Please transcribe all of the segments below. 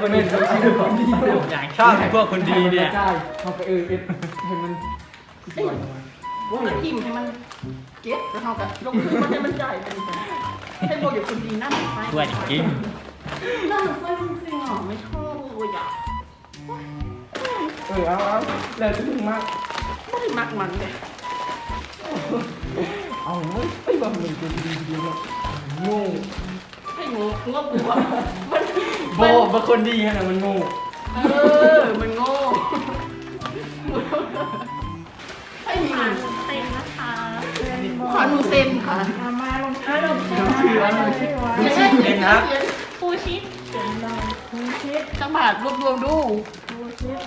เป็นคนชื่อคนดีอย่างชอบพวกคนดีเนี่ยใช่เขาไปเออเอ็ดให้มันว่าอย่าทิมให้มันเก็บแล้วเขากับลงทุนมันให้มันใหญ่เป็นให้พวกอยู่คนดีนั่นไฟช่วยจริงนั่นไฟจริงๆอะไม่ชอบเลยอะเออเอาเอาแล้วจะถึงมากไม่มักมันเลยเอาเว้ยไอ้บางหนึ่งตัวดีเดียวเนี่ยโง่ งงงงบัวมันโบางคนดีขนาดมันโง่เออมันโง่ให้มีเงินเต็มนะคะขอหนูเซ็นค่ะมามาลงอารมณ์ชื่ออะไรไม่ใช่เขียนครับฟูชิดเขียนหน่อยฟูชิดจังบาทรวบรวมดูฟูชิด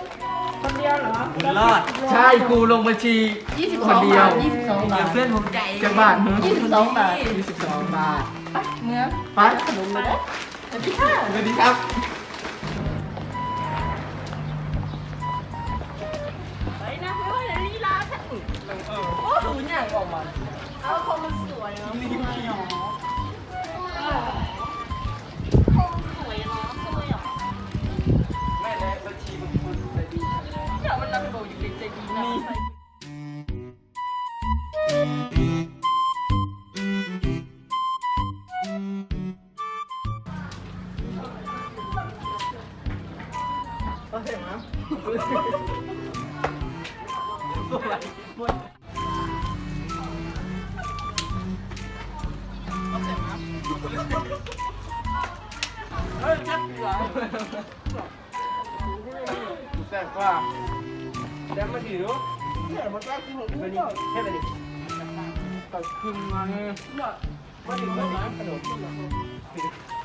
คนเดียวเหรอบุญรอด ใช่กูลงบัญชี22คนเดียวบาท22บาทเพื่อนผมใจจะบาทเหรอ22บาทยี่สิบสองบาท ไปเมืองไปขนมมาเด้อสวัสดีค่ะสวัสดีครับไปนะไม่ว่าจะลีลาแค่โอ้หูย่างออกมาเอาคนมันสวยเนาะ แซ่บกว่าแซ่บมาดีรู้เนี่ยมันก็คือหัวนี่แค่ไหนดิก็คือมันว่าดีกว่าน้ำขนม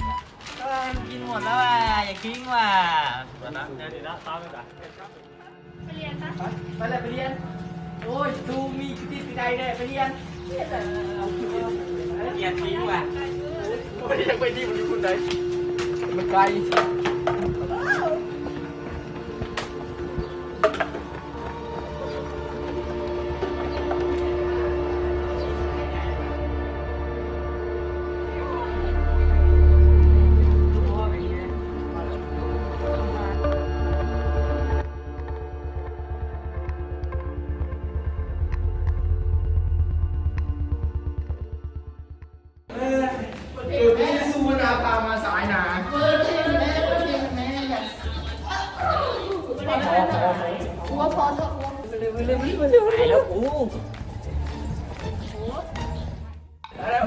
กินหมดแล้วว่ะอย่าทิ้งว่ะเดี๋ยวนะเดี๋ยวนะตามไปจ้ะไปเรียนนะไปเลยไปเรียน โอ้ยดูมีกิจใจแน่ไปเรียนอย่าทิ้งว่ะวันนี้ยังไปที่มันอยู่คุณไหนมันไกล แล้ว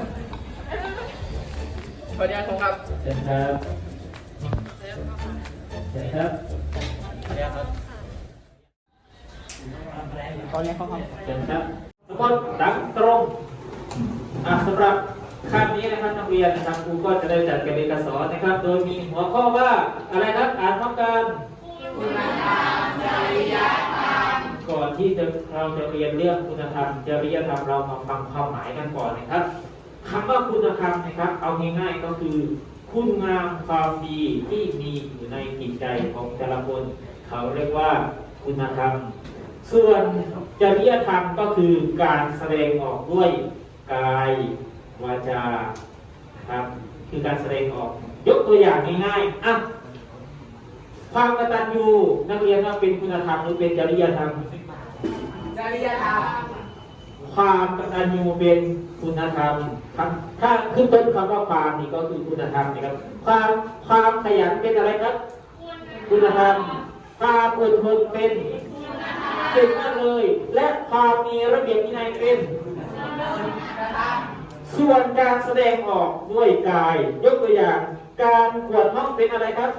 สวัสดีครับเชิญครับเชิญครับเชิญครับตอนนี้เขาทเชิญครับทุกคนดังตรงอะสำหรับคาบนี้นะครับนักเรียนนะครับครูก็จะได้จัดการเรียนการสอนนะครับ โดยมีหัวข้อว่าอะไรครับอ่านพร้อมกัน ก่อนที่จะเราจะเรียนเรื่องคุณธรรมจริยธรรมเรามาฟังความหมายกันก่อนนะครับคำว่าคุณธรรมนะครับ เอาง่ายๆก็คือ คุณงามความดีที่มีอยู่ในจิตใจของแต่ละคน เขาเรียกว่าคุณธรรม ส่วนจริยธรรมก็คือการแสดงออกด้วยกายวาจาครับ คือการแสดงออก ยกตัวอย่างง่ายๆอะความกตัญญูนักเรียนว่าเป็นคุณธรรมหรือเป็นจริยธรรม จริยธรรมความกตัญญูเป็นคุณธรรมครับถ้าขึ้นต้นคำว่าความนี่ก็คือคุณธรรมนะครับ ความความขยันเป็นอะไรครับ คุณธรรมความอดทนเป็นเก่งมากเลย และความมีระเบียบวินัยเป็น ส่วนการแสดงออกด้วยกาย ยกตัวอย่าง การกวดห้องเป็นอะไรครับ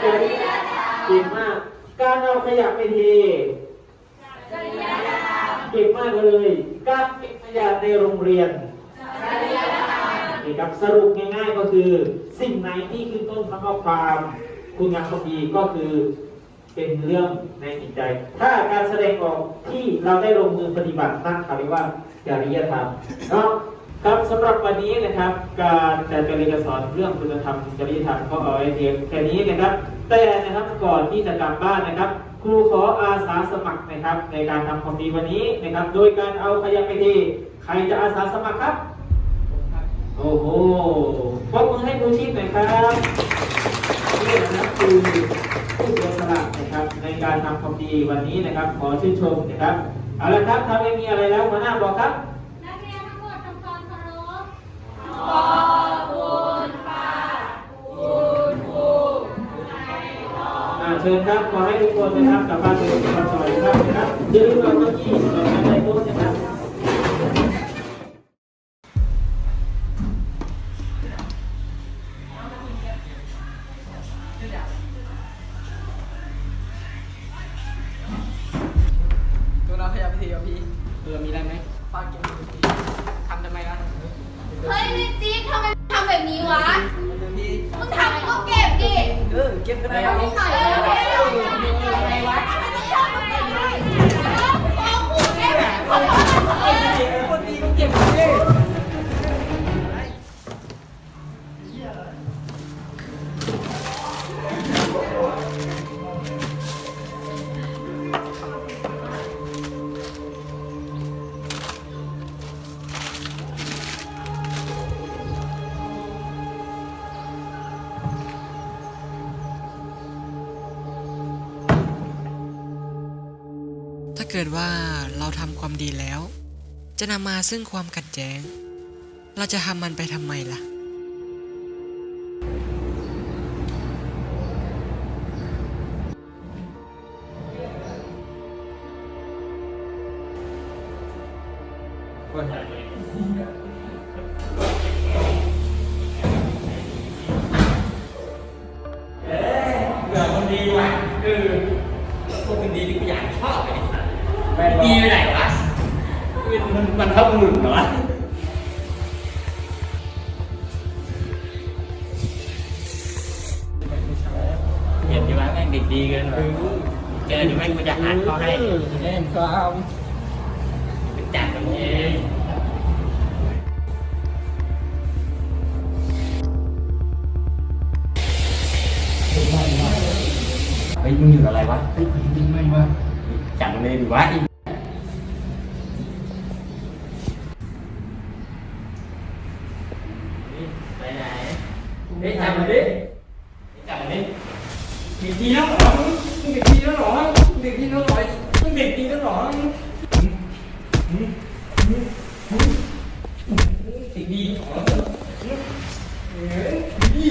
เก่งมาก การเอาขยะไปเท เก่งมากเลยการเก็บขยะในโรงเรียนนี่ครับสรุปง่ายๆก็คือ สิ่งไหนที่ขึ้นต้นคำว่าความคุณงามความดีก็คือเป็นเรื่องในจิตใจ ถ้าการแสดงออกที่เราได้ลงมือปฏิบัตินั่นเขาเรียกว่าจริยธรรมเนาะครับสำหรับวันนี้นะครับ การจัดการเรียนการสอนเรื่องคุณธรรมจริยธรรมก็เอาไว้เพียงแค่นี้นะครับ แต่นะครับก่อนที่จะกลับบ้านนะครับ ครูขออาสาสมัครนะครับ ในการทำความดีวันนี้นะครับ โดยการเอาขยะไปทีใครจะอาสาสมัครครับ โอ้โหปรบมือให้ครูชีพหน่อยครับนี่นะครับคือผู้เสียสละนะครับ ในการทำความดีวันนี้นะครับ ขอชื่นชมนะครับเอาละครับถ้าไม่มีอะไรแล้วหัวหน้าบอกครับนักเรียนทั้งหมดทำความเคารพอ่า เชิญครับขอให้ทุกคนนะครับกลับบ้านเป็นความสวัสดีครับนะครับอย่าลืมเอาเก้าอี้มาไว้ในโต๊ะนะครับตัวเราขยับไปทีกับพี่เออมีอะไรไหมปากเก็บพี่ทำทำไมล่ะเฮ้ยนิติ๊กทำไมทำแบบนี้วะพี่มึงทำมึงก็เก็บดิ เออเก็บกันได้ เอาไหมที่ไหนเอา กิดว่าเราทำความดีแล้ว จะนำมาซึ่งความขัดแย้ง เราจะทำมันไปทำไมล่ะเบื่อคนดีว่ะเออพวคนดีที่กูอยากชอบไอ้สัส ดีไปไหนวะเป็นมันมันเข้าหลุดเหรอวะเห็นดีว่าแม่งเด็กดีเกินเลยเจอดีแม่งกูจะหาเขาให้แน่นความเป็นจัดกันเองเฮ้ยมึงอยู่กับอะไรวะเฮ้ยมึงไม่วะจัดเลยดิวะอีไปไหนเฮ้ยจับมันดิจับมันดิเด็กดีแล้ว เด็กดีแล้วหรอมึงเด็กดีแล้วหรอมึงเด็กดีแล้วหรอเด็กดีเหรอเฮ้ยดี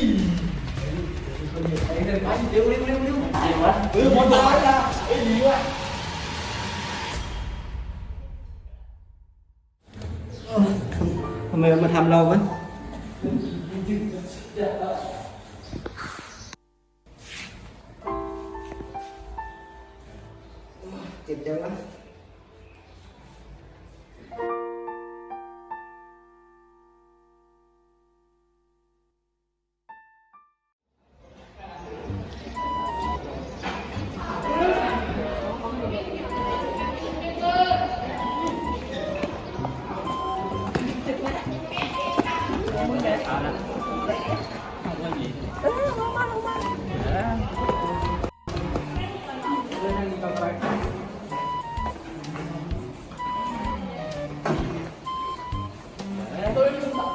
เร็วเร็วเร็วเร็วเร็วเจ๋งวะเออหมดแล้วจ้ะเอ้ยดีวะทำไมมาทำเราวะ เจ็บจั งวะ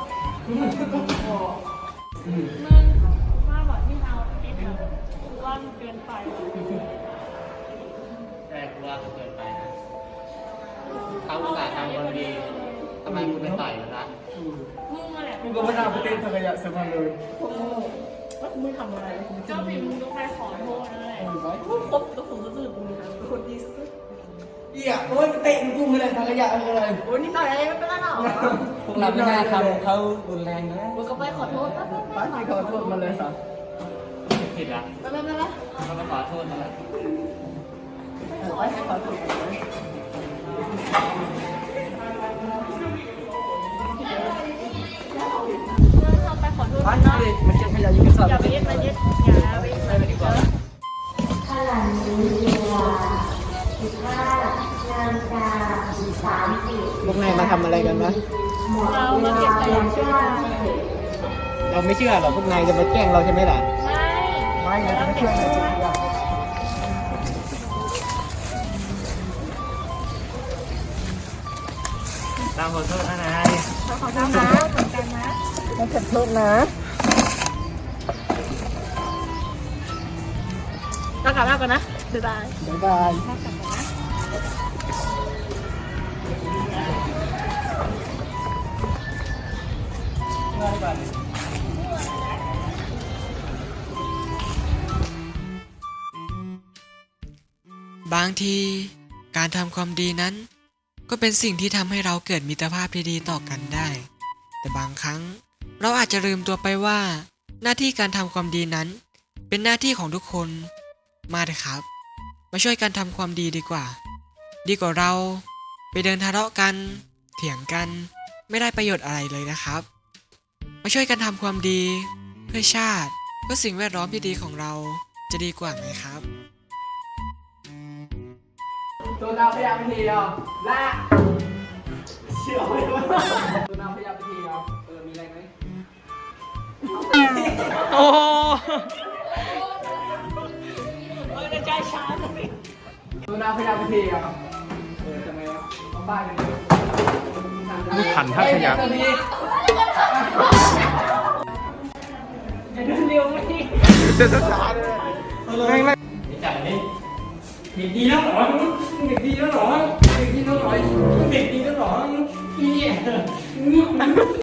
มาบอกที่เราเองว่ามันเกินไป แต่กูว่าเขาเกินไปนะเขาอุตส่าห์ทำคนดีทำไมกูไม่ต่อยมันละมึงอะไรกูก็ไม่น่าไปเต้นทางขยะสมาเลยว่ากูไม่ทำอะไรกูเจ้าเป็นมึงก็ไปขอโทษนั่นแหละพูดครบกับผมซื่อๆกูนะเป็นคนดีซื่อ เหี้ยโอ้ยเตะกูไม่ได้ทางขยะอะไรๆโอ้ยนี่ต่อยอะไรไม่เป็นไรหรอกพวกเราไม่น่าทำเขารุนแรงนะกูก็ไปขอโทษนะป้าที่ขอโทษมาเลยสัผิดละไปไปไปไปเขามาขอโทษนั่นแหละขอให้ขอโทษ ทำอะไรกันวะหมดเวลาแล้วจ้าเราไม่เชื่อหรอกพวกนายจะมาแกล้งเราใช่ไหมล่ะไม่ไม่นะไม่เชื่อเลยจริงๆตามขอโทษนะนายขอโทษนะเหมือนกันนะต้องขอโทษนะเรากลับบ้านก่อนนะบ๊ายบายบ๊ายบาย บางทีการทำความดีนั้น ก็เป็นสิ่งที่ทำให้เราเกิดมิตรภาพที่ดีต่อกันได้ แต่บางครั้งเราอาจจะลืมตัวไปว่า หน้าที่การทำความดีนั้น เป็นหน้าที่ของทุกคน มาเถอะครับ มาช่วยกันทำความดีดีกว่า ดีกว่าเรา ไปเดินทะเลาะกัน เถียงกัน ไม่ได้ประโยชน์อะไรเลยนะครับ มาช่วยกันทำความดี เพื่อชาติ เพื่อสิ่งแวดล้อมที่ดีของเราจะดีกว่าไหมครับตัวดาวพยายามไปทีเดียวละเชื่อไหมว่าตัวดาวพยายามไปทีเดียวเออ มีอะไรไหมโอ้ตัวดาวพยายามไปทีเดียวเออทำไมวะเอาป้ายกันดิขันทักขยะ เดินเร็วไม่ดีเดินช้าเลยไม่ไม่จัดเลยเด็กดีแล้วหรอเด็กดีแล้วหรอเด็กดีแล้วหรอเด็กดีแล้วหรอเฮีย